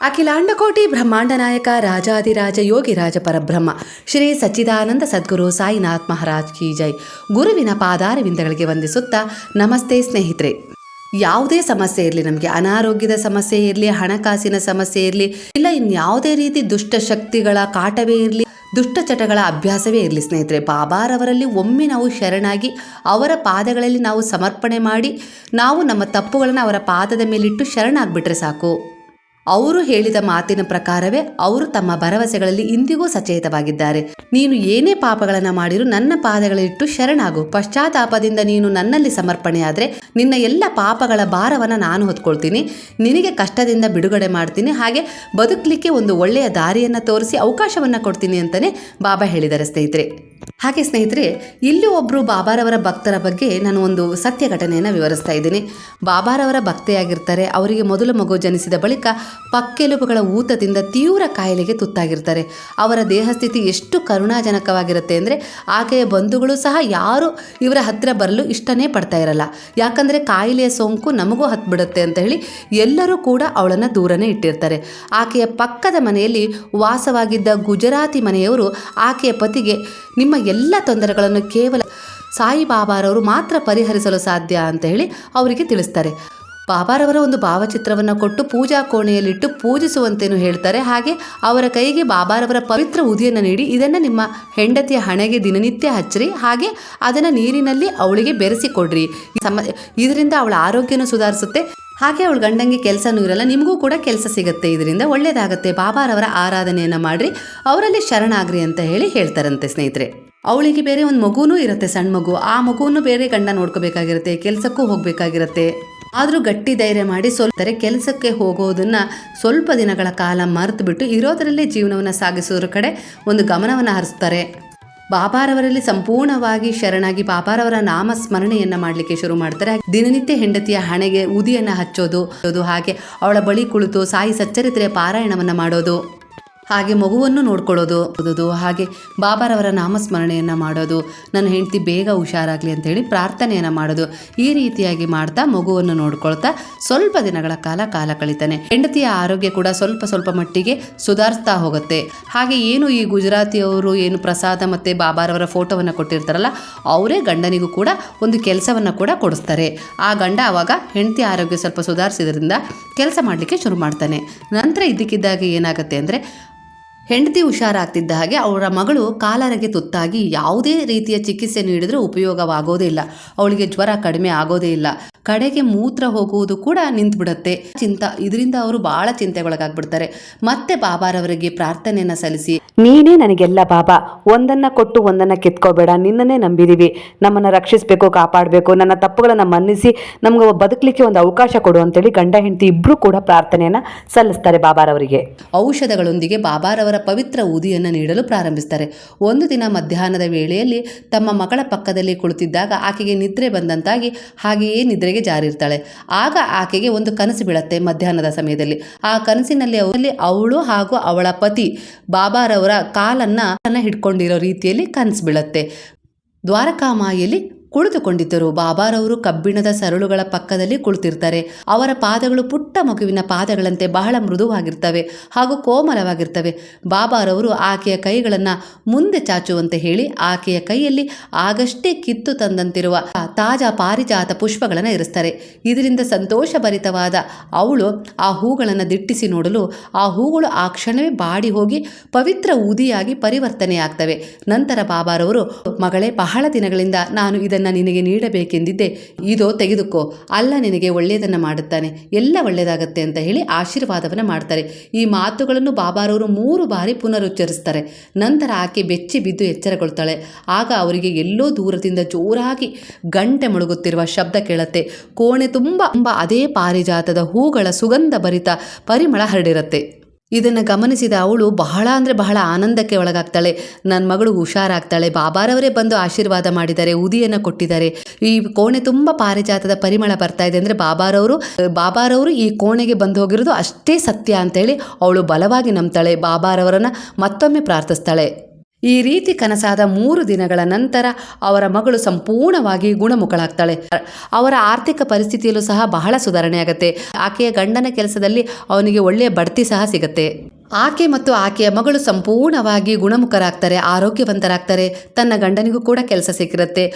ಅಖಿಲಾಂಡಕೋಟಿ ಬ್ರಹ್ಮಾಂಡ ನಾಯಕ ರಾಜಾದಿರಾಜ ಯೋಗಿರಾಜ ಪರಬ್ರಹ್ಮ, ಶ್ರೀ ಸಚ್ಚಿದಾನಂದ ಸದ್ಗುರು ಸಾಯಿನಾಥ್ ಮಹಾರಾಜ್ ಕಿ ಜೈ. ಗುರುವಿನ ಪಾದಾರವಿಂದಗಳಿಗೆ ವಂದಿಸುತ್ತಾ ನಮಸ್ತೆ ಸ್ನೇಹಿತರೆ. ಯಾವುದೇ ಸಮಸ್ಯೆ ಇರಲಿ, ನಮಗೆ ಅನಾರೋಗ್ಯದ ಸಮಸ್ಯೆ ಇರಲಿ, ಹಣಕಾಸಿನ ಸಮಸ್ಯೆ ಇರಲಿ, ಇಲ್ಲ ಇನ್ಯಾವುದೇ ರೀತಿ ದುಷ್ಟ ಶಕ್ತಿಗಳ ಕಾಟವೇ ಇರಲಿ ದುಷ್ಟಚಟಗಳ ಅಭ್ಯಾಸವೇ ಇರಲಿ ಸ್ನೇಹಿತರೆ ಬಾಬಾರವರಲ್ಲಿ ಒಮ್ಮೆ ನಾವು ಶರಣಾಗಿ ಅವರ ಪಾದಗಳಲ್ಲಿ ನಾವು ಸಮರ್ಪಣೆ ಮಾಡಿ, ನಾವು ನಮ್ಮ ತಪ್ಪುಗಳನ್ನು ಅವರ ಪಾದದ ಮೇಲಿಟ್ಟು ಶರಣಾಗ್ಬಿಟ್ರೆ ಸಾಕು. ಅವರು ಹೇಳಿದ ಮಾತಿನ ಪ್ರಕಾರವೇ ಅವರು ತಮ್ಮ ಭರವಸೆಗಳಲ್ಲಿ ಇಂದಿಗೂ ಸಚೇತವಾಗಿದ್ದಾರೆ. ನೀನು ಏನೇ ಪಾಪಗಳನ್ನು ಮಾಡಿರೂ ನನ್ನ ಪಾದಗಳಿಟ್ಟು ಶರಣಾಗು. ಪಶ್ಚಾತ್ತಾಪದಿಂದ ನೀನು ನನ್ನಲ್ಲಿ ಸಮರ್ಪಣೆಯಾದರೆ ನಿನ್ನ ಎಲ್ಲ ಪಾಪಗಳ ಭಾರವನ್ನು ನಾನು ಹೊತ್ಕೊಳ್ತೀನಿ. ನಿನಗೆ ಕಷ್ಟದಿಂದ ಬಿಡುಗಡೆ ಮಾಡ್ತೀನಿ. ಹಾಗೆ ಬದುಕಲಿಕ್ಕೆ ಒಂದು ಒಳ್ಳೆಯ ದಾರಿಯನ್ನು ತೋರಿಸಿ ಅವಕಾಶವನ್ನು ಕೊಡ್ತೀನಿ ಅಂತಲೇ ಬಾಬಾ ಹೇಳಿದ್ದಾರೆ ಸ್ನೇಹಿತರೆ. ಹಾಗೆ ಸ್ನೇಹಿತರೆ, ಇಲ್ಲಿ ಒಬ್ಬರು ಬಾಬಾರವರ ಭಕ್ತರ ಬಗ್ಗೆ ನಾನು ಒಂದು ಸತ್ಯ ಘಟನೆಯನ್ನು ವಿವರಿಸ್ತಾ ಇದ್ದೀನಿ. ಬಾಬಾರವರ ಭಕ್ತೆಯಾಗಿರ್ತಾರೆ. ಅವರಿಗೆ ಮೊದಲು ಮಗು ಜನಿಸಿದ ಬಳಿಕ ಪಕ್ಕೆಲುಬುಗಳ ಊತದಿಂದ ತೀವ್ರ ಕಾಯಿಲೆಗೆ ತುತ್ತಾಗಿರ್ತಾರೆ. ಅವರ ದೇಹಸ್ಥಿತಿ ಎಷ್ಟು ಕರುಣಾಜನಕವಾಗಿರುತ್ತೆ ಅಂದರೆ ಆಕೆಯ ಬಂಧುಗಳು ಸಹ ಯಾರು ಇವರ ಹತ್ತಿರ ಬರಲು ಇಷ್ಟನೇ ಪಡ್ತಾ ಇರಲ್ಲ. ಯಾಕಂದರೆ ಕಾಯಿಲೆಯ ಸೋಂಕು ನಮಗೂ ಹತ್ಬಿಡುತ್ತೆ ಅಂತ ಹೇಳಿ ಎಲ್ಲರೂ ಕೂಡ ಅವಳನ್ನು ದೂರನೇ ಇಟ್ಟಿರ್ತಾರೆ. ಆಕೆಯ ಪಕ್ಕದ ಮನೆಯಲ್ಲಿ ವಾಸವಾಗಿದ್ದ ಗುಜರಾತಿ ಮನೆಯವರು ಆಕೆಯ ಪತಿಗೆ, ನಿಮ್ಮ ಎಲ್ಲ ತೊಂದರೆಗಳನ್ನು ಕೇವಲ ಸಾಯಿಬಾಬಾರವರು ಮಾತ್ರ ಪರಿಹರಿಸಲು ಸಾಧ್ಯ? ಅಂತ ಹೇಳಿ ಅವರಿಗೆ ತಿಳಿಸ್ತಾರೆ. ಬಾಬಾರವರ ಒಂದು ಭಾವಚಿತ್ರವನ್ನು ಕೊಟ್ಟು ಪೂಜಾ ಕೋಣೆಯಲ್ಲಿಟ್ಟು ಪೂಜಿಸುವಂತೆಯೂ ಹೇಳ್ತಾರೆ, ಹಾಗೆ ಅವರ ಕೈಗೆ ಬಾಬಾರವರ ಪವಿತ್ರ ಉದಿಯನ್ನು ನೀಡಿ ಇದನ್ನು ನಿಮ್ಮ ಹೆಂಡತಿಯ ಹಣೆಗೆ ದಿನನಿತ್ಯ ಹಚ್ಚಿರಿ, ಹಾಗೆ ಅದನ್ನು ನೀರಿನಲ್ಲಿ ಅವಳಿಗೆ ಬೆರೆಸಿ ಕೊಡ್ರಿ ಸಮ, ಇದರಿಂದ ಅವಳ ಆರೋಗ್ಯನೂ ಸುಧಾರಿಸುತ್ತೆ, ಹಾಗೆ ಅವಳು ಗಂಡಂಗೆ ಕೆಲಸನೂ ಇರಲ್ಲ, ನಿಮಗೂ ಕೂಡ ಕೆಲಸ ಸಿಗುತ್ತೆ, ಇದರಿಂದ ಒಳ್ಳೆಯದಾಗುತ್ತೆ ಬಾಬಾರವರ ಆರಾಧನೆಯನ್ನು ಮಾಡಿರಿ, ಅವರಲ್ಲಿ ಶರಣಾಗ್ರಿ ಅಂತ ಹೇಳಿ ಹೇಳ್ತಾರಂತೆ ಸ್ನೇಹಿತರೆ. ಅವಳಿಗೆ ಬೇರೆ ಒಂದು ಮಗುನೂ ಇರುತ್ತೆ, ಸಣ್ಣ ಮಗು. ಆ ಮಗುವನ್ನು ಬೇರೆ ಗಂಡ ನೋಡ್ಕೋಬೇಕಾಗಿರುತ್ತೆ, ಕೆಲಸಕ್ಕೂ ಹೋಗಬೇಕಾಗಿರುತ್ತೆ. ಆದರೂ ಗಟ್ಟಿ ಧೈರ್ಯ ಮಾಡಿ ಸ್ವಲ್ಪ ಕೆಲಸಕ್ಕೆ ಹೋಗೋದನ್ನ ಸ್ವಲ್ಪ ದಿನಗಳ ಕಾಲ ಮರೆತು ಬಿಟ್ಟು ಇರೋದರಲ್ಲೇ ಜೀವನವನ್ನು ಸಾಗಿಸೋದ್ರ ಕಡೆ ಒಂದು ಗಮನವನ್ನು ಹರಿಸ್ತಾರೆ. ಬಾಬಾರವರಲ್ಲಿ ಸಂಪೂರ್ಣವಾಗಿ ಶರಣಾಗಿ ಬಾಬಾರವರ ನಾಮ ಸ್ಮರಣೆಯನ್ನ ಮಾಡಲಿಕ್ಕೆ ಶುರು ಮಾಡ್ತಾರೆ. ದಿನನಿತ್ಯ ಹೆಂಡತಿಯ ಹಣೆಗೆ ಉದಿಯನ್ನ ಹಚ್ಚೋದು, ಹಾಗೆ ಅವಳ ಬಳಿ ಕುಳಿತು ಸಾಯಿ ಸಚ್ಚರಿತ್ರೆಯ ಪಾರಾಯಣವನ್ನ ಮಾಡೋದು. ಹಾಗೆ ಮಗುವನ್ನು ನೋಡ್ಕೊಳ್ಳೋದು ಓದೋದು ಹಾಗೆ ಬಾಬಾರವರ ನಾಮಸ್ಮರಣೆಯನ್ನು ಮಾಡೋದು, ನನ್ನ ಹೆಂಡತಿ ಬೇಗ ಹುಷಾರಾಗಲಿ ಅಂತೇಳಿ ಪ್ರಾರ್ಥನೆಯನ್ನು ಮಾಡೋದು, ಈ ರೀತಿಯಾಗಿ ಮಾಡ್ತಾ ಮಗುವನ್ನು ನೋಡ್ಕೊಳ್ತಾ ಸ್ವಲ್ಪ ದಿನಗಳ ಕಾಲ ಕಾಲ ಕಳೀತಾನೆ. ಹೆಂಡತಿಯ ಆರೋಗ್ಯ ಕೂಡ ಸ್ವಲ್ಪ ಸ್ವಲ್ಪ ಮಟ್ಟಿಗೆ ಸುಧಾರಿಸ್ತಾ ಹೋಗುತ್ತೆ. ಹಾಗೆ ಏನು ಈ ಗುಜರಾತಿಯವರು ಏನು ಪ್ರಸಾದ ಮತ್ತು ಬಾಬಾರವರ ಫೋಟೋವನ್ನು ಕೊಟ್ಟಿರ್ತಾರಲ್ಲ, ಅವರೇ ಗಂಡನಿಗೂ ಕೂಡ ಒಂದು ಕೆಲಸವನ್ನು ಕೂಡ ಕೊಡಿಸ್ತಾರೆ. ಆ ಗಂಡ ಆವಾಗ ಹೆಂಡತಿ ಆರೋಗ್ಯ ಸ್ವಲ್ಪ ಸುಧಾರಿಸಿದ್ರಿಂದ ಕೆಲಸ ಮಾಡಲಿಕ್ಕೆ ಶುರು ಮಾಡ್ತಾನೆ. ನಂತರ ಇದ್ದಕ್ಕಿದ್ದಾಗ ಏನಾಗುತ್ತೆ ಅಂದರೆ ಹೆಂಡತಿ ಹುಷಾರಾಗ್ತಿದ್ದ ಹಾಗೆ ಅವರ ಮಗಳು ಕಾಲರಗೆ ತುತ್ತಾಗಿ ಯಾವುದೇ ರೀತಿಯ ಚಿಕಿತ್ಸೆ ನೀಡಿದರೂ ಉಪಯೋಗವಾಗೋದೇ ಇಲ್ಲ. ಅವಳಿಗೆ ಜ್ವರ ಕಡಿಮೆ ಆಗೋದೇ ಇಲ್ಲ. ಕಡೆಗೆ ಮೂತ್ರ ಹೋಗುವುದು ಕೂಡ ನಿಂತುಬಿಡುತ್ತೆ. ಚಿಂತ ಇದರಿಂದ ಅವರು ಬಹಳ ಚಿಂತೆಗೊಳಗಾಗ್ಬಿಡ್ತಾರೆ. ಮತ್ತೆ ಬಾಬಾರವರಿಗೆ ಪ್ರಾರ್ಥನೆಯನ್ನು ಸಲ್ಲಿಸಿ. ನೀನೇ ನನಗೆಲ್ಲ ಬಾಬಾ ಒಂದನ್ನ ಕೊಟ್ಟು ಒಂದನ್ನ ಕಿತ್ಕೋಬೇಡ. ನಿನ್ನನ್ನೇ ನಂಬಿದೀವಿ. ನಮ್ಮನ್ನ ರಕ್ಷಿಸಬೇಕು ಕಾಪಾಡಬೇಕು. ನನ್ನ ತಪ್ಪುಗಳನ್ನು ಮನ್ನಿಸಿ ನಮ್ಗೆ ಬದುಕಲಿಕ್ಕೆ ಒಂದು ಅವಕಾಶ ಕೊಡು ಅಂತೇಳಿ ಗಂಡ ಹೆಂಡತಿ ಇಬ್ರು ಕೂಡ ಪ್ರಾರ್ಥನೆಯನ್ನ ಸಲ್ಲಿಸ್ತಾರೆ ಬಾಬಾರವರಿಗೆ. ಔಷಧಗಳೊಂದಿಗೆ ಬಾಬಾರವರ ಪವಿತ್ರ ಉದಿಯನ್ನು ನೀಡಲು ಪ್ರಾರಂಭಿಸ್ತಾರೆ. ಒಂದು ದಿನ ಮಧ್ಯಾಹ್ನದ ವೇಳೆಯಲ್ಲಿ ತಮ್ಮ ಮಗಳ ಪಕ್ಕದಲ್ಲಿ ಕುಳಿತಿದ್ದಾಗ ಆಕೆಗೆ ನಿದ್ರೆ ಬಂದಂತಾಗಿ ಹಾಗೆಯೇ ನಿದ್ರೆಗೆ ಜಾರಿರ್ತಾಳೆ. ಆಗ ಆಕೆಗೆ ಒಂದು ಕನಸು ಬೀಳತ್ತೆ ಮಧ್ಯಾಹ್ನದ ಸಮಯದಲ್ಲಿ. ಆ ಕನಸಿನಲ್ಲಿ ಅವರಲ್ಲಿ ಅವಳು ಹಾಗೂ ಅವಳ ಪತಿ ಬಾಬಾರವರ ಕಾಲನ್ನು ಹಿಡ್ಕೊಂಡಿರೋ ರೀತಿಯಲ್ಲಿ ಕನಸು ಬೀಳತ್ತೆ. ದ್ವಾರಕಾಮಾಯಿಯಲ್ಲಿ ಕುಳಿತುಕೊಂಡಿದ್ದರು ಬಾಬಾರವರು ಕಬ್ಬಿಣದ ಸರಳುಗಳ ಪಕ್ಕದಲ್ಲಿ ಕುಳಿತಿರ್ತಾರೆ. ಅವರ ಪಾದಗಳು ಪುಟ್ಟ ಮಗುವಿನ ಪಾದಗಳಂತೆ ಬಹಳ ಮೃದುವಾಗಿರ್ತವೆ ಹಾಗೂ ಕೋಮಲವಾಗಿರ್ತವೆ. ಬಾಬಾರವರು ಆಕೆಯ ಕೈಗಳನ್ನು ಮುಂದೆ ಚಾಚುವಂತೆ ಹೇಳಿ ಆಕೆಯ ಕೈಯಲ್ಲಿ ಆಗಷ್ಟೇ ಕಿತ್ತು ತಂದಂತಿರುವ ತಾಜಾ ಪಾರಿಜಾತ ಪುಷ್ಪಗಳನ್ನು ಇರಿಸ್ತಾರೆ. ಇದರಿಂದ ಸಂತೋಷಭರಿತವಾದ ಅವಳು ಆ ಹೂಗಳನ್ನು ದಿಟ್ಟಿಸಿ ನೋಡಲು ಆ ಹೂಗಳು ಆ ಕ್ಷಣವೇ ಬಾಡಿ ಹೋಗಿ ಪವಿತ್ರ ಉದಿಯಾಗಿ ಪರಿವರ್ತನೆಯಾಗ್ತವೆ. ನಂತರ ಬಾಬಾರವರು, ಮಗಳೇ, ಬಹಳ ದಿನಗಳಿಂದ ನಾನು ಇದನ್ನು ನಿನಗೆ ನೀಡಬೇಕೆಂದಿದ್ದೆ, ಇದೋ ತೆಗೆದುಕೋ, ಅಲ್ಲ ನಿನಗೆ ಒಳ್ಳೆಯದನ್ನು ಮಾಡುತ್ತಾನೆ, ಎಲ್ಲ ಒಳ್ಳೆಯದಾಗತ್ತೆ ಅಂತ ಹೇಳಿ ಆಶೀರ್ವಾದವನ್ನು ಮಾಡ್ತಾರೆ. ಈ ಮಾತುಗಳನ್ನು ಬಾಬಾರವರು ಮೂರು ಬಾರಿ ಪುನರುಚ್ಚರಿಸ್ತಾರೆ. ನಂತರ ಆಕೆ ಬೆಚ್ಚಿ ಬಿದ್ದು ಎಚ್ಚರಗೊಳ್ತಾಳೆ. ಆಗ ಅವರಿಗೆ ಎಲ್ಲೋ ದೂರದಿಂದ ಜೋರಾಗಿ ಗಂಟೆ ಮುಳುಗುತ್ತಿರುವ ಶಬ್ದ ಕೇಳತ್ತೆ. ಕೋಣೆ ತುಂಬ ತುಂಬ ಅದೇ ಪಾರಿಜಾತದ ಹೂಗಳ ಸುಗಂಧ ಭರಿತ ಪರಿಮಳ ಹರಡಿರುತ್ತೆ. ಇದನ್ನು ಗಮನಿಸಿದ ಅವಳು ಬಹಳ ಅಂದರೆ ಬಹಳ ಆನಂದಕ್ಕೆ ಒಳಗಾಗ್ತಾಳೆ. ನನ್ನ ಮಗಳು ಹುಷಾರಾಗ್ತಾಳೆ. ಬಾಬಾರವರೇ ಬಂದು ಆಶೀರ್ವಾದ ಮಾಡಿದ್ದಾರೆ ಉದಿಯನ್ನು ಕೊಟ್ಟಿದ್ದಾರೆ. ಈ ಕೋಣೆ ತುಂಬ ಪಾರಿಜಾತದ ಪರಿಮಳ ಬರ್ತಾ ಇದೆ ಅಂದರೆ ಬಾಬಾರವರು ಬಾಬಾರವರು ಈ ಕೋಣೆಗೆ ಬಂದು ಹೋಗಿರೋದು ಅಷ್ಟೇ ಸತ್ಯ ಅಂತೇಳಿ ಅವಳು ಬಲವಾಗಿ ನಂಬ್ತಾಳೆ. ಬಾಬಾರವರನ್ನು ಮತ್ತೊಮ್ಮೆ ಪ್ರಾರ್ಥಿಸ್ತಾಳೆ. ಈ ರೀತಿ ಕನಸಾದ ಮೂರು ದಿನಗಳ ನಂತರ ಅವರ ಮಗಳು ಸಂಪೂರ್ಣವಾಗಿ ಗುಣಮುಖಳಾಗ್ತಾಳೆ. ಅವರ ಆರ್ಥಿಕ ಪರಿಸ್ಥಿತಿಯಲ್ಲೂ ಸಹ ಬಹಳ ಸುಧಾರಣೆಯಾಗತ್ತೆ ಆಕೆಯ ಗಂಡನ ಕೆಲಸದಲ್ಲಿ ಅವನಿಗೆ ಒಳ್ಳೆಯ ಬಡ್ತಿ ಸಹ ಸಿಗತ್ತೆ. ಆಕೆ ಮತ್ತು ಆಕೆಯ ಮಗಳು ಸಂಪೂರ್ಣವಾಗಿ ಗುಣಮುಖರಾಗ್ತಾರೆ, ಆರೋಗ್ಯವಂತರಾಗ್ತಾರೆ. ತನ್ನ ಗಂಡನಿಗೂ ಕೂಡ ಕೆಲಸ ಸಿಕ್ಕಿರುತ್ತೆ.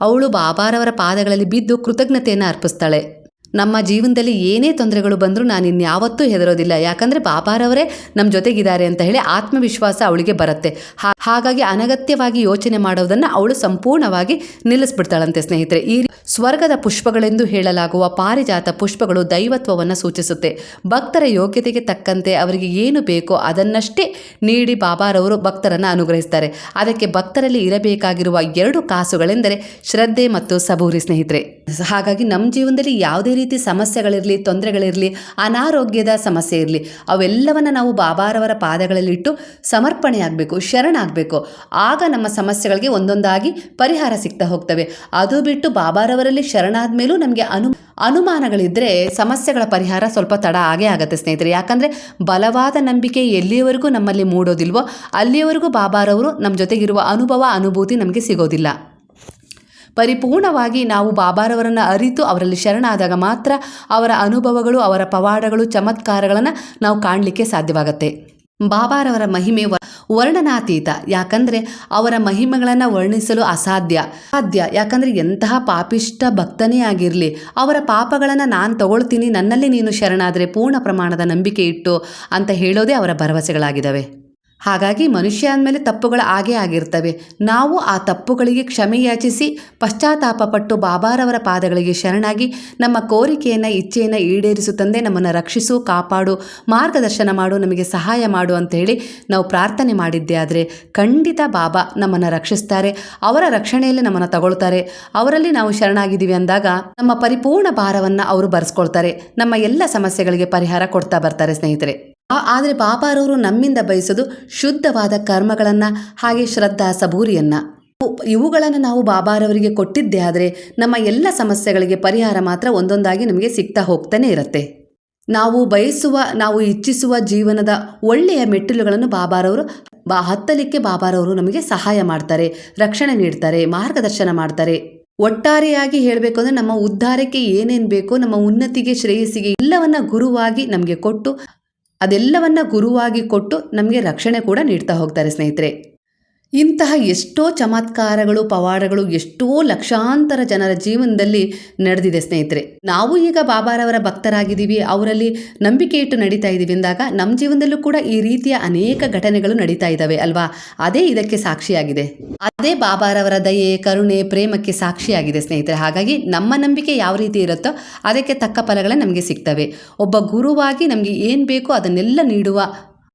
ಅವಳು ಬಾಬಾರವರ ಪಾದಗಳಲ್ಲಿ ಬಿದ್ದು ಕೃತಜ್ಞತೆಯನ್ನು ಅರ್ಪಿಸ್ತಾಳೆ. ನಮ್ಮ ಜೀವನದಲ್ಲಿ ಏನೇ ತೊಂದರೆಗಳು ಬಂದರೂ ನಾನು ಇನ್ಯಾವತ್ತೂ ಹೆದರೋದಿಲ್ಲ. ಯಾಕಂದರೆ ಬಾಬಾರವರೇ ನಮ್ಮ ಜೊತೆಗಿದ್ದಾರೆ ಅಂತ ಹೇಳಿ ಆತ್ಮವಿಶ್ವಾಸ ಅವಳಿಗೆ ಬರುತ್ತೆ. ಹಾಗಾಗಿ ಅನಗತ್ಯವಾಗಿ ಯೋಚನೆ ಮಾಡೋದನ್ನು ಅವಳು ಸಂಪೂರ್ಣವಾಗಿ ನಿಲ್ಲಿಸ್ಬಿಡ್ತಾಳಂತೆ ಸ್ನೇಹಿತರೆ. ಈ ಸ್ವರ್ಗದ ಪುಷ್ಪಗಳೆಂದು ಹೇಳಲಾಗುವ ಪಾರಿಜಾತ ಪುಷ್ಪಗಳು ದೈವತ್ವವನ್ನು ಸೂಚಿಸುತ್ತೆ. ಭಕ್ತರ ಯೋಗ್ಯತೆಗೆ ತಕ್ಕಂತೆ ಅವರಿಗೆ ಏನು ಬೇಕೋ ಅದನ್ನಷ್ಟೇ ನೀಡಿ ಬಾಬಾರವರು ಭಕ್ತರನ್ನು ಅನುಗ್ರಹಿಸ್ತಾರೆ. ಅದಕ್ಕೆ ಭಕ್ತರಲ್ಲಿ ಇರಬೇಕಾಗಿರುವ ಎರಡು ಕಾಸುಗಳೆಂದರೆ ಶ್ರದ್ಧೆ ಮತ್ತು ಸಬೂರಿ ಸ್ನೇಹಿತರೆ. ಹಾಗಾಗಿ ನಮ್ಮ ಜೀವನದಲ್ಲಿ ಯಾವುದೇ ರೀತಿ ಸಮಸ್ಯೆಗಳಿರಲಿ, ತೊಂದರೆಗಳಿರಲಿ, ಅನಾರೋಗ್ಯದ ಸಮಸ್ಯೆ ಇರಲಿ, ಅವೆಲ್ಲವನ್ನು ನಾವು ಬಾಬಾರವರ ಪಾದಗಳಲ್ಲಿಟ್ಟು ಸಮರ್ಪಣೆಯಾಗಬೇಕು, ಶರಣಾಗಬೇಕು. ಆಗ ನಮ್ಮ ಸಮಸ್ಯೆಗಳಿಗೆ ಒಂದೊಂದಾಗಿ ಪರಿಹಾರ ಸಿಗ್ತಾ ಹೋಗ್ತವೆ. ಅದು ಬಿಟ್ಟು ಬಾಬಾರವರಲ್ಲಿ ಶರಣಾದ ಮೇಲೂ ನಮಗೆ ಅನು ಅನುಮಾನಗಳಿದ್ದರೆ ಸಮಸ್ಯೆಗಳ ಪರಿಹಾರ ಸ್ವಲ್ಪ ತಡ ಆಗೇ ಆಗುತ್ತೆ ಸ್ನೇಹಿತರೆ. ಯಾಕಂದರೆ ಬಲವಾದ ನಂಬಿಕೆ ಎಲ್ಲಿಯವರೆಗೂ ನಮ್ಮಲ್ಲಿ ಮೂಡೋದಿಲ್ವೋ, ಅಲ್ಲಿಯವರೆಗೂ ಬಾಬಾರವರು ನಮ್ಮ ಜೊತೆಗಿರುವ ಅನುಭವ, ಅನುಭೂತಿ ನಮಗೆ ಸಿಗೋದಿಲ್ಲ. ಪರಿಪೂರ್ಣವಾಗಿ ನಾವು ಬಾಬಾರವರನ್ನು ಅರಿತು ಅವರಲ್ಲಿ ಶರಣಾದಾಗ ಮಾತ್ರ ಅವರ ಅನುಭವಗಳು, ಅವರ ಪವಾಡಗಳು, ಚಮತ್ಕಾರಗಳನ್ನು ನಾವು ಕಾಣಲಿಕ್ಕೆ ಸಾಧ್ಯವಾಗುತ್ತೆ. ಬಾಬಾರವರ ಮಹಿಮೆ ವರ್ಣನಾತೀತ. ಯಾಕಂದರೆ ಅವರ ಮಹಿಮೆಗಳನ್ನು ವರ್ಣಿಸಲು ಅಸಾಧ್ಯ. ಸಾಧ್ಯ ಯಾಕಂದರೆ ಎಂತಹ ಪಾಪಿಷ್ಟ ಭಕ್ತನೇ ಆಗಿರಲಿ, ಅವರ ಪಾಪಗಳನ್ನು ನಾನು ತಗೊಳ್ತೀನಿ, ನನ್ನಲ್ಲಿ ನೀನು ಶರಣಾದರೆ ಪೂರ್ಣ ಪ್ರಮಾಣದ ನಂಬಿಕೆ ಇಟ್ಟು ಅಂತ ಹೇಳೋದೇ ಅವರ ಭರವಸೆಗಳಾಗಿದ್ದಾವೆ. ಹಾಗಾಗಿ ಮನುಷ್ಯ ಅಂದಮೇಲೆ ತಪ್ಪುಗಳು ಆಗೇ ಆಗಿರ್ತವೆ. ನಾವು ಆ ತಪ್ಪುಗಳಿಗೆ ಕ್ಷಮೆ ಯಾಚಿಸಿ, ಪಶ್ಚಾತ್ತಾಪ ಪಟ್ಟು ಬಾಬಾರವರ ಪಾದಗಳಿಗೆ ಶರಣಾಗಿ ನಮ್ಮ ಕೋರಿಕೆಯನ್ನು, ಇಚ್ಛೆಯನ್ನು ಈಡೇರಿಸು ತಂದೆ, ನಮ್ಮನ್ನು ರಕ್ಷಿಸು, ಕಾಪಾಡು, ಮಾರ್ಗದರ್ಶನ ಮಾಡು, ನಮಗೆ ಸಹಾಯ ಮಾಡು ಅಂತ ಹೇಳಿ ನಾವು ಪ್ರಾರ್ಥನೆ ಮಾಡಿದ್ದೆ. ಆದರೆ ಖಂಡಿತ ಬಾಬಾ ನಮ್ಮನ್ನು ರಕ್ಷಿಸ್ತಾರೆ. ಅವರ ರಕ್ಷಣೆಯಲ್ಲಿ ನಮ್ಮನ್ನು ತಗೊಳ್ತಾರೆ. ಅವರಲ್ಲಿ ನಾವು ಶರಣಾಗಿದ್ದೀವಿ ಅಂದಾಗ ನಮ್ಮ ಪರಿಪೂರ್ಣ ಭಾರವನ್ನು ಅವರು ಬರೆಸ್ಕೊಳ್ತಾರೆ. ನಮ್ಮ ಎಲ್ಲ ಸಮಸ್ಯೆಗಳಿಗೆ ಪರಿಹಾರ ಕೊಡ್ತಾ ಬರ್ತಾರೆ ಸ್ನೇಹಿತರೆ. ಆದರೆ ಬಾಬಾರವರು ನಮ್ಮಿಂದ ಬಯಸೋದು ಶುದ್ಧವಾದ ಕರ್ಮಗಳನ್ನು ಹಾಗೆ ಶ್ರದ್ಧಾ ಸಬೂರಿಯನ್ನು ಇವುಗಳನ್ನು ನಾವು ಬಾಬಾರವರಿಗೆ ಕೊಟ್ಟಿದ್ದೇ ಆದರೆ ನಮ್ಮ ಎಲ್ಲ ಸಮಸ್ಯೆಗಳಿಗೆ ಪರಿಹಾರ ಮಾತ್ರ ಒಂದೊಂದಾಗಿ ನಮಗೆ ಸಿಗ್ತಾ ಹೋಗ್ತಾನೆ ಇರುತ್ತೆ. ನಾವು ಬಯಸುವ, ನಾವು ಇಚ್ಛಿಸುವ ಜೀವನದ ಒಳ್ಳೆಯ ಮೆಟ್ಟಿಲುಗಳನ್ನು ಬಾಬಾರವರು, ಬಾ, ಹತ್ತಲಿಕ್ಕೆ ಬಾಬಾರವರು ನಮಗೆ ಸಹಾಯ ಮಾಡ್ತಾರೆ, ರಕ್ಷಣೆ ನೀಡ್ತಾರೆ, ಮಾರ್ಗದರ್ಶನ ಮಾಡ್ತಾರೆ. ಒಟ್ಟಾರೆಯಾಗಿ ಹೇಳಬೇಕು ಅಂದರೆ ನಮ್ಮ ಉದ್ಧಾರಕ್ಕೆ ಏನೇನು ಬೇಕೋ ನಮ್ಮ ಉನ್ನತಿಗೆ, ಶ್ರೇಯಸ್ಸಿಗೆ ಎಲ್ಲವನ್ನ ಗುರುವಾಗಿ ನಮಗೆ ಕೊಟ್ಟು ಅದೆಲ್ಲವನ್ನ ಗುರುವಾಗಿ ಕೊಟ್ಟು ನಮಗೆ ರಕ್ಷಣೆ ಕೂಡ ನೀಡ್ತಾ ಹೋಗ್ತಾರೆ ಸ್ನೇಹಿತರೆ. ಇಂತಹ ಎಷ್ಟೋ ಚಮತ್ಕಾರಗಳು, ಪವಾಡಗಳು ಎಷ್ಟೋ ಲಕ್ಷಾಂತರ ಜನರ ಜೀವನದಲ್ಲಿ ನಡೆದಿದೆ ಸ್ನೇಹಿತರೆ. ನಾವು ಈಗ ಬಾಬಾರವರ ಭಕ್ತರಾಗಿದ್ದೀವಿ, ಅವರಲ್ಲಿ ನಂಬಿಕೆ ಇಟ್ಟು ನಡೀತಾ ಇದ್ದೀವಿ ಅಂದಾಗ ನಮ್ಮ ಜೀವನದಲ್ಲೂ ಕೂಡ ಈ ರೀತಿಯ ಅನೇಕ ಘಟನೆಗಳು ನಡೀತಾ ಇದ್ದಾವೆ ಅಲ್ವಾ? ಅದೇ ಇದಕ್ಕೆ ಸಾಕ್ಷಿಯಾಗಿದೆ. ಅದೇ ಬಾಬಾರವರ ದಯೆ, ಕರುಣೆ, ಪ್ರೇಮಕ್ಕೆ ಸಾಕ್ಷಿಯಾಗಿದೆ ಸ್ನೇಹಿತರೆ. ಹಾಗಾಗಿ ನಮ್ಮ ನಂಬಿಕೆ ಯಾವ ರೀತಿ ಇರುತ್ತೋ ಅದಕ್ಕೆ ತಕ್ಕ ಫಲಗಳೇ ನಮಗೆ ಸಿಗ್ತವೆ. ಒಬ್ಬ ಗುರುವಾಗಿ ನಮಗೆ ಏನು ಬೇಕೋ ಅದನ್ನೆಲ್ಲ ನೀಡುವ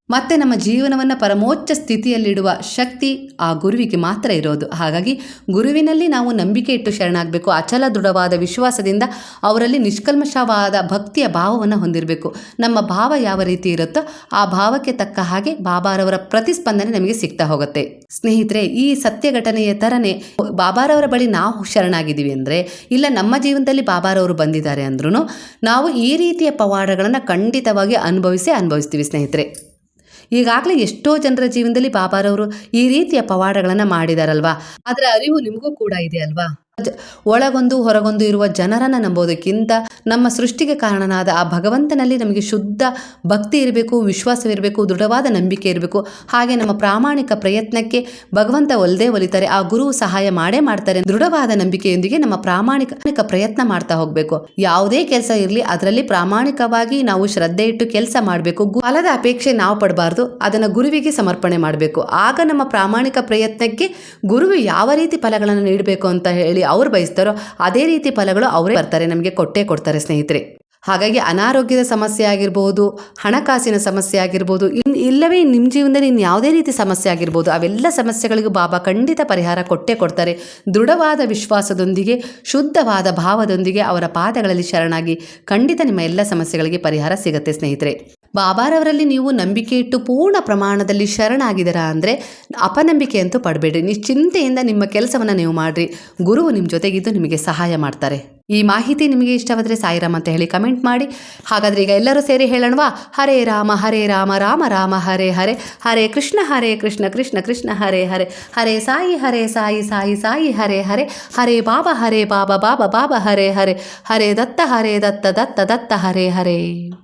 ಮತ್ತೆ ನಮ್ಮ ಜೀವನವನ್ನು ಪರಮೋಚ್ಚ ಸ್ಥಿತಿಯಲ್ಲಿಡುವ ಶಕ್ತಿ ಆ ಗುರುವಿಗೆ ಮಾತ್ರ ಇರೋದು. ಹಾಗಾಗಿ ಗುರುವಿನಲ್ಲಿ ನಾವು ನಂಬಿಕೆ ಇಟ್ಟು ಶರಣಾಗಬೇಕು. ಅಚಲ ದೃಢವಾದ ವಿಶ್ವಾಸದಿಂದ ಅವರಲ್ಲಿ ನಿಷ್ಕಲ್ಮಶವಾದ ಭಕ್ತಿಯ ಭಾವವನ್ನು ಹೊಂದಿರಬೇಕು. ನಮ್ಮ ಭಾವ ಯಾವ ರೀತಿ ಇರುತ್ತೋ ಆ ಭಾವಕ್ಕೆ ತಕ್ಕ ಹಾಗೆ ಬಾಬಾರವರ ಪ್ರತಿಸ್ಪಂದನೆ ನಮಗೆ ಸಿಗ್ತಾ ಹೋಗುತ್ತೆ. ಸ್ನೇಹಿತರೆ, ಈ ಸತ್ಯ ಘಟನೆಯ ಥರನೇ ಬಾಬಾರವರ ಬಳಿ ನಾವು ಶರಣಾಗಿದ್ದೀವಿ ಅಂದರೆ, ಇಲ್ಲ ನಮ್ಮ ಜೀವನದಲ್ಲಿ ಬಾಬಾರವರು ಬಂದಿದ್ದಾರೆ ಅಂದ್ರೂ ನಾವು ಈ ರೀತಿಯ ಪವಾಡಗಳನ್ನು ಖಂಡಿತವಾಗಿ ಅನುಭವಿಸೇ ಅನುಭವಿಸ್ತೀವಿ ಸ್ನೇಹಿತರೆ. ಈಗಾಗಲೇ ಎಷ್ಟೋ ಜನರ ಜೀವನದಲ್ಲಿ ಬಾಬಾರವರು ಈ ರೀತಿಯ ಪವಾಡಗಳನ್ನು ಮಾಡಿದಾರಲ್ವಾ? ಅದರ ಅರಿವು ನಿಮಗೂ ಕೂಡ ಇದೆ ಅಲ್ವಾ? ಒಳಗೊಂದು ಹೊರಗೊಂದು ಇರುವ ಜನರನ್ನು ನಂಬೋದಕ್ಕಿಂತ ನಮ್ಮ ಸೃಷ್ಟಿಗೆ ಕಾರಣನಾದ ಆ ಭಗವಂತನಲ್ಲಿ ನಮಗೆ ಶುದ್ಧ ಭಕ್ತಿ ಇರಬೇಕು, ವಿಶ್ವಾಸವಿರಬೇಕು, ದೃಢವಾದ ನಂಬಿಕೆ ಇರಬೇಕು. ಹಾಗೆ ನಮ್ಮ ಪ್ರಾಮಾಣಿಕ ಪ್ರಯತ್ನಕ್ಕೆ ಭಗವಂತ ಒಲ್ದೇ ಒಲಿತಾರೆ, ಆ ಗುರು ಸಹಾಯ ಮಾಡೇ ಮಾಡ್ತಾರೆ. ದೃಢವಾದ ನಂಬಿಕೆಯೊಂದಿಗೆ ನಮ್ಮ ಪ್ರಾಮಾಣಿಕ ಪ್ರಯತ್ನ ಮಾಡ್ತಾ ಹೋಗಬೇಕು. ಯಾವುದೇ ಕೆಲಸ ಇರಲಿ, ಅದರಲ್ಲಿ ಪ್ರಾಮಾಣಿಕವಾಗಿ ನಾವು ಶ್ರದ್ಧೆ ಇಟ್ಟು ಕೆಲಸ ಮಾಡಬೇಕು. ಫಲದ ಅಪೇಕ್ಷೆ ನಾವು ಪಡಬಾರ್ದು, ಅದನ್ನು ಗುರುವಿಗೆ ಸಮರ್ಪಣೆ ಮಾಡಬೇಕು. ಆಗ ನಮ್ಮ ಪ್ರಾಮಾಣಿಕ ಪ್ರಯತ್ನಕ್ಕೆ ಗುರುವು ಯಾವ ರೀತಿ ಫಲಗಳನ್ನು ನೀಡಬೇಕು ಅಂತ ಹೇಳಿ ಅವ್ರು ಬಯಸ್ತಾರೋ ಅದೇ ರೀತಿ ಫಲಗಳು ಅವರೇ ಬರ್ತಾರೆ, ನಮಗೆ ಕೊಟ್ಟೇ ಕೊಡ್ತಾರೆ ಸ್ನೇಹಿತರೆ. ಹಾಗಾಗಿ ಅನಾರೋಗ್ಯದ ಸಮಸ್ಯೆ ಆಗಿರ್ಬೋದು, ಹಣಕಾಸಿನ ಸಮಸ್ಯೆ ಆಗಿರ್ಬೋದು, ಇನ್ ಇಲ್ಲವೇ ನಿಮ್ಮ ಜೀವನದಲ್ಲಿ ಇನ್ನು ಯಾವುದೇ ರೀತಿ ಸಮಸ್ಯೆ ಆಗಿರ್ಬೋದು, ಅವೆಲ್ಲ ಸಮಸ್ಯೆಗಳಿಗೂ ಬಾಬಾ ಖಂಡಿತ ಪರಿಹಾರ ಕೊಟ್ಟೇ ಕೊಡ್ತಾರೆ. ದೃಢವಾದ ವಿಶ್ವಾಸದೊಂದಿಗೆ, ಶುದ್ಧವಾದ ಭಾವದೊಂದಿಗೆ ಅವರ ಪಾದಗಳಲ್ಲಿ ಶರಣಾಗಿ ಖಂಡಿತ ನಿಮ್ಮ ಎಲ್ಲ ಸಮಸ್ಯೆಗಳಿಗೆ ಪರಿಹಾರ ಸಿಗುತ್ತೆ ಸ್ನೇಹಿತರೆ. ಬಾಬಾರವರಲ್ಲಿ ನೀವು ನಂಬಿಕೆ ಇಟ್ಟು ಪೂರ್ಣ ಪ್ರಮಾಣದಲ್ಲಿ ಶರಣಾಗಿದ್ದೀರಾ ಅಂದರೆ ಅಪನಂಬಿಕೆ ಅಂತೂ ಪಡಬೇಡಿ. ನಿಶ್ಚಿಂತೆಯಿಂದ ನಿಮ್ಮ ಕೆಲಸವನ್ನು ನೀವು ಮಾಡಿರಿ. ಗುರುವು ನಿಮ್ಮ ಜೊತೆಗಿದ್ದು ನಿಮಗೆ ಸಹಾಯ ಮಾಡ್ತಾರೆ. ಈ ಮಾಹಿತಿ ನಿಮಗೆ ಇಷ್ಟವಾದರೆ ಸಾಯಿರಾಮ್ ಅಂತ ಹೇಳಿ ಕಮೆಂಟ್ ಮಾಡಿ. ಹಾಗಾದರೆ ಈಗ ಎಲ್ಲರೂ ಸೇರಿ ಹೇಳೋಣವಾ? ಹರೇ ರಾಮ ಹರೇ ರಾಮ ರಾಮ ರಾಮ, ಹರೇ ಹರೇ. ಹರೇ ಕೃಷ್ಣ ಹರೇ ಕೃಷ್ಣ ಕೃಷ್ಣ ಕೃಷ್ಣ, ಹರೇ ಹರೇ. ಹರೇ ಸಾಯಿ ಹರೇ ಸಾಯಿ ಸಾಯಿ ಸಾಯಿ, ಹರೇ ಹರೇ. ಹರೇ ಬಾಬಾ ಹರೇ ಬಾಬಾ ಬಾಬಾ ಬಾಬಾ, ಹರೇ ಹರೇ. ಹರೇ ದತ್ತ ಹರೇ ದತ್ತ ದತ್ತ ದತ್ತ, ಹರೇ ಹರೇ.